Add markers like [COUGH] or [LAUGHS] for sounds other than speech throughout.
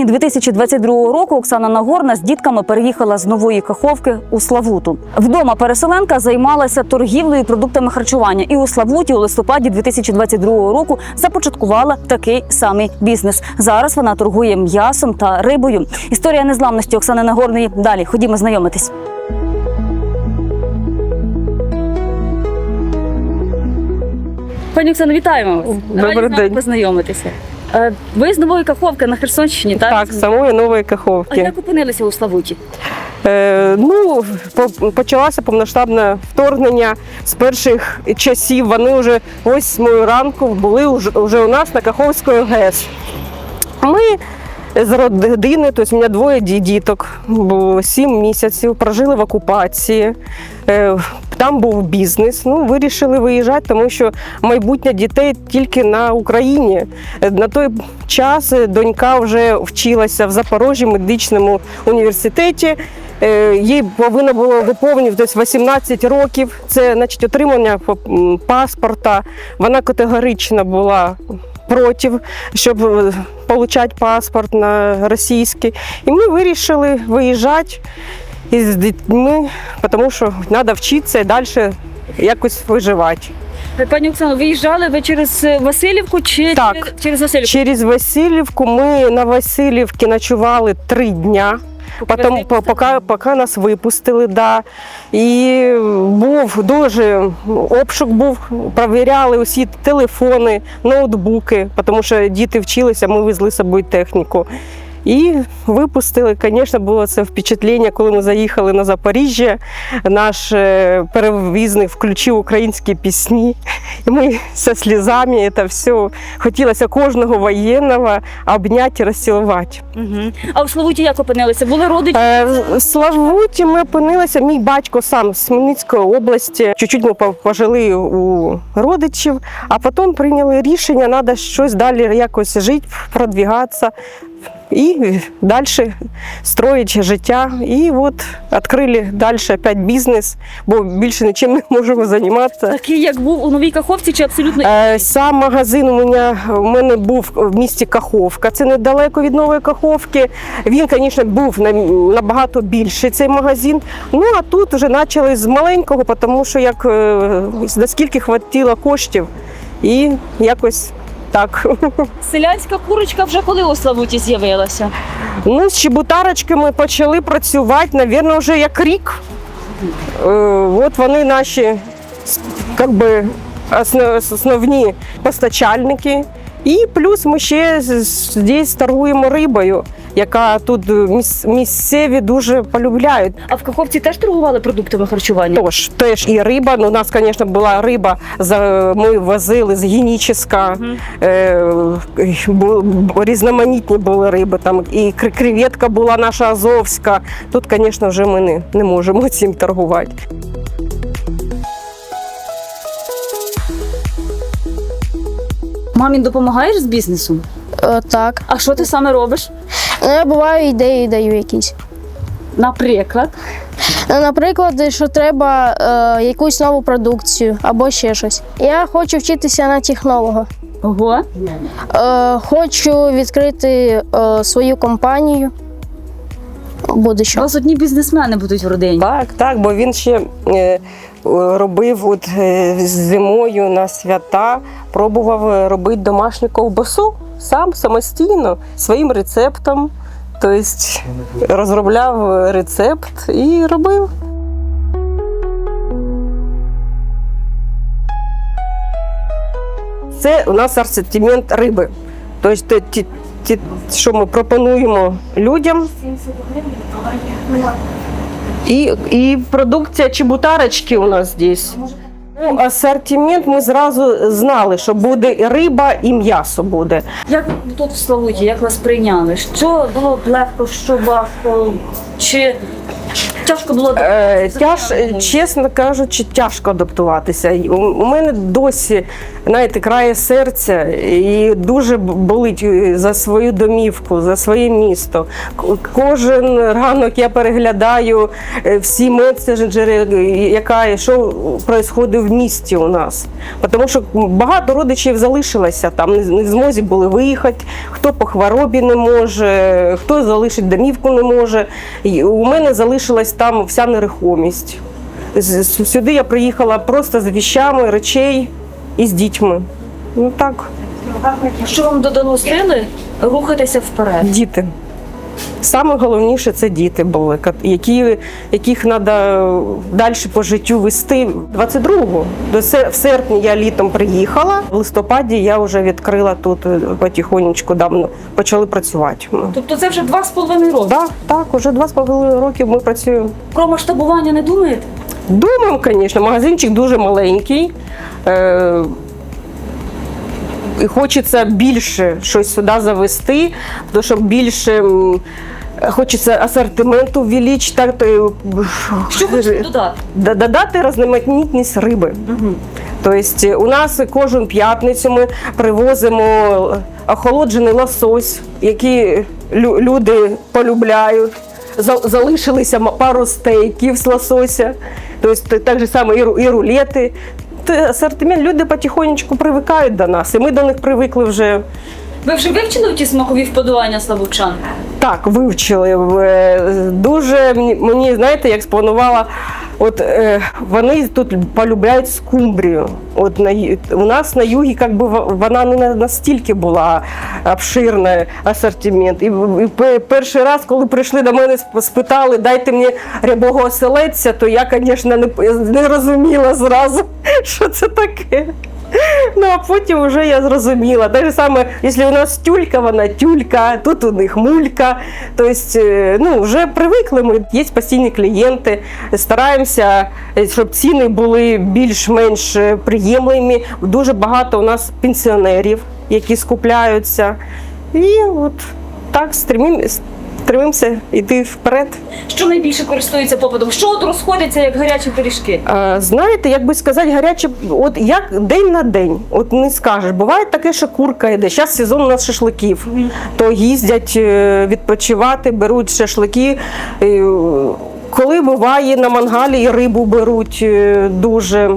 квітні 2022 року Оксана Нагорна з дітками переїхала з нової Каховки у Славуту. Вдома переселенка займалася торгівлею продуктами харчування і у Славуті у листопаді 2022 року започаткувала такий самий бізнес. Зараз вона торгує м'ясом та рибою. Історія незламності Оксани Нагорної. Далі ходімо знайомитись. Пані Оксано, вітаємо вас. Добрий Раді з вами день. познайомитися. Е, Ви з нової Каховки на Херсонщині, так? Так, з самої нової Каховки. А як опинилися у Славуті? Е, ну, по- почалося повноштабне вторгнення з перших часів. Вони вже восьмої ранку були уже, уже у нас на Каховської ГЕС. Ми з родини, тобто у мене двоє ді- діток, сім місяців, прожили в окупації. Е, Там був бізнес. Ну, вирішили виїжджати, тому що майбутнє дітей тільки на Україні. Е, На той час е, донька вже вчилася в Запорожжі медичному університеті. Їй повинно було виповнюватись 18 років. Це значить отримання паспорта. Вона категорично була проти, щоб е, отримати паспорт на російський. І ми вирішили виїжджати із дітьми, тому що треба вчитися і далі якось виживати. Пані Оксано, виїжджали ви через е, Васильівку чи Так. через, через Васильівку? Через Васильівку ми на Васильівці ночували три дня. Потім, пока, поки, поки нас випустили, да. і був дуже обшук був, провіряли усі телефони, ноутбуки, тому що діти вчилися, ми везли з собою техніку. І випустили, звісно, було це впечатлення, коли ми заїхали на Запоріжжя. Наш е, перевізник включив українські пісні, і ми зі слізами це все хотілося кожного воєнного обняти і розцілувати. Угу. А у Славуті як опинилися? Були родичі? Е, В Славуті ми опинилися. Мій батько сам з Хмельницької області. Чуть-чуть ми пожили у родичів, а потім прийняли рішення, треба щось далі якось жити, продвігатися. І далі строїть життя. І от відкрили далі опять бізнес, бо більше нічим не можемо займатися. Такий, як був у Новій Каховці, чи абсолютно Е, Сам магазин у мене, у мене був в місті Каховка. Це недалеко від нової Каховки. Він, звісно, був на- набагато більший цей магазин. Ну а тут вже почали з маленького, тому що як е, наскільки хватило коштів, і якось так. [LAUGHS] селянська курочка вже коли у Славуті з'явилася? Ну, з чебутарочками почали працювати, мабуть, вже як рік. Е, от вони наші як би, основні постачальники. І плюс ми ще здесь торгуємо рибою, яка тут місцеві дуже полюбляють. А в Каховці теж торгували продуктами харчування? Тож теж і риба. Ну, у нас, звісно, була риба. Ми возили з геніческа, е, бу- різноманітні були риби. Там і кр- креветка була наша азовська. Тут, звісно, вже ми не, не можемо цим торгувати. Мамі допомагаєш з бізнесом? Е, так. А що ти саме робиш? Ну, я буваю ідеї даю якісь. Наприклад, Ну, Наприклад, що треба е, якусь нову продукцію або ще щось. Я хочу вчитися на технолога. ого. Е, хочу відкрити е, свою компанію. Буде У що. вас одні бізнесмени будуть в родині. Так, так, бо він ще е, робив от, е, зимою на свята, пробував е, робити домашню ковбасу сам самостійно, своїм рецептом. Тобто розробляв рецепт і робив. Це у нас асортимент риби. Тобто, ті, що ми пропонуємо людям, і, і продукція чебутарочки у нас здесь. Ну, Асортимент ми зразу знали, що буде і риба, і м'ясо буде. Як тут в Славуті, як вас прийняли? Що було б легко, що важко? Чи тяжко було Е, тяж, чесно кажучи, тяжко адаптуватися. У, у мене досі знаєте, крає серця і дуже болить е, за свою домівку, за своє місто. Кожен ранок я переглядаю е, всі месенджери, е, яка що відбувається в місті у нас. Тому що багато родичів залишилося там, не в змозі були виїхати, хто по хворобі не може, хто залишить домівку не може. І у мене залишилась там вся нерухомість. Сюди я приїхала просто з віщами, речей і з дітьми. Ну так, Що вам додало сили рухатися вперед? діти. Саме головніше це діти були, які, яких треба далі по життю вести. 22-го, в серпні я літом приїхала, в листопаді я вже відкрила тут е, потихонечку, давно почали працювати. Тобто це вже два з половиною роки. Так, так, уже два з половиною років ми працюємо. Про масштабування не думаєте? Думаємо, звісно, магазинчик дуже маленький. Е- і хочеться більше щось сюди завести, тому що більше хочеться асортименту увеличити. Так, то, Що хочете додати? Додати різноманітність риби. Угу. Тобто у нас кожну п'ятницю ми привозимо охолоджений лосось, який лю- люди полюбляють. Залишилися пару стейків з лосося, тобто так же само і, ру- і рулети. Ассортимент люди потихонечку привикають до нас, і ми до них привикли вже. Ви вже вивчили ті смакові вподобання славучан? Так, вивчили. Е, Дуже мені- знаєте, як спланувала, от е, вони тут полюбляють скумбрію. От на, у нас на югі як би в- вона не настільки була обширна асортимент. І, і перший раз, коли прийшли до мене, сп- спитали, дайте мені рябого оселедця, то я, звісно, не, не розуміла зразу, [LAUGHS] що це таке. Ну а потім вже я зрозуміла. Те саме, якщо у нас тюлька, вона тюлька, тут у них мулька. Тобто, е, ну, вже привикли ми. Є постійні клієнти. Стараємося, е, щоб ціни були більш-менш е, приємними. Дуже багато у нас пенсіонерів, які скупляються. І от так стремим, стремимося йти вперед. Що найбільше користується попитом? Що от розходиться як гарячі пиріжки? А, знаєте, як би сказати, гаряче, от як день на день, от не скажеш. Буває таке, що курка йде. Зараз сезон у нас шашликів. То їздять е, відпочивати, беруть шашлики. Е, Коли буває на мангалі і рибу беруть е, дуже.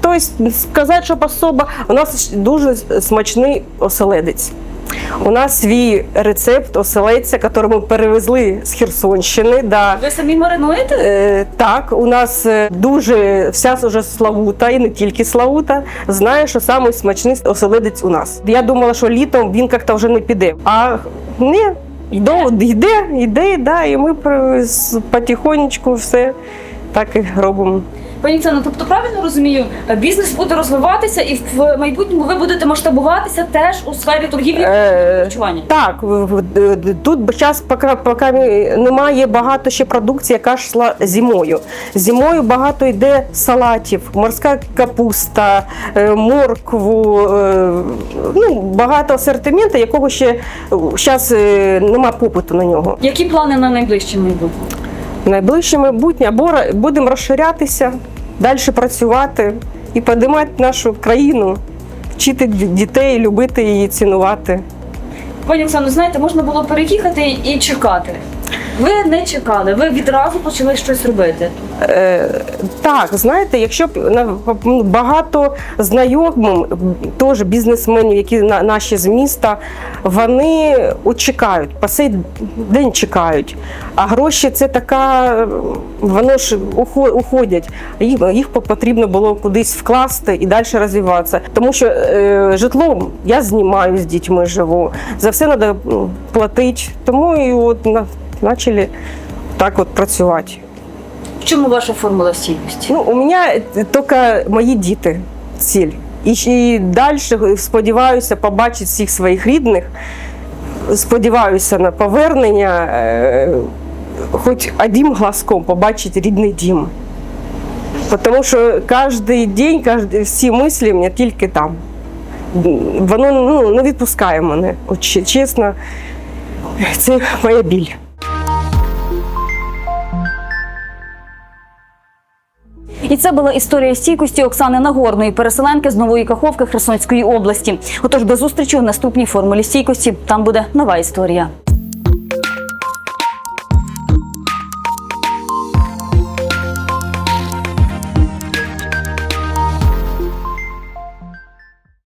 Тобто, сказати, щоб особа, у нас дуже смачний оселедець. У нас свій рецепт оселедця, який ми перевезли з Херсонщини. Да. Ви самі маринуєте? Е, так, у нас е, дуже вся вже Славута, і не тільки Славута, знає, що самий смачний оселедець у нас. Я думала, що літом він як-то вже не піде. А ні, йде, йде, йде, да, і ми потихонечку все так і робимо. Пані Оксано, тобто правильно розумію, бізнес буде розвиватися і в майбутньому ви будете масштабуватися теж у сфері торгівлі Е, харчування. Так, в- тут зараз поки, поки немає багато ще продукції, яка йшла зимою. Зимою багато йде салатів, морська капуста, е, моркву, е, ну, багато асортименту, якого ще зараз немає попиту на нього. Які плани на найближче майбутнє? Найближче майбутнє або будемо розширятися, далі працювати і підіймати нашу країну, вчити дітей, любити її, цінувати. Пані Оксано, знаєте, можна було переїхати і чекати. Ви не чекали, ви відразу почали щось робити. Е, так, знаєте, якщо б на- багато знайомим, теж бізнесменів, які на, наші з міста, вони от чекають, по цей день чекають. А гроші це така, воно ж ухо- уходять. Їх, їх потрібно було кудись вкласти і далі розвиватися. Тому що е, житло я знімаю з дітьми живу. За все треба платити. Тому і от на, почали так от працювати. В чому ваша формула стійкості? Ну, у мене тільки мої діти ціль. І, і далі сподіваюся побачити всіх своїх рідних. Сподіваюся на повернення, е, хоч одним глазком побачити рідний дім. Тому що кожен день, кожен, всі мислі мене тільки там. Воно ну, не відпускає мене. От, чесно, це моя біль. І це була історія стійкості Оксани Нагорної, переселенки з нової Каховки Херсонської області. Отож, до зустрічі у наступній формулі стійкості. Там буде нова історія.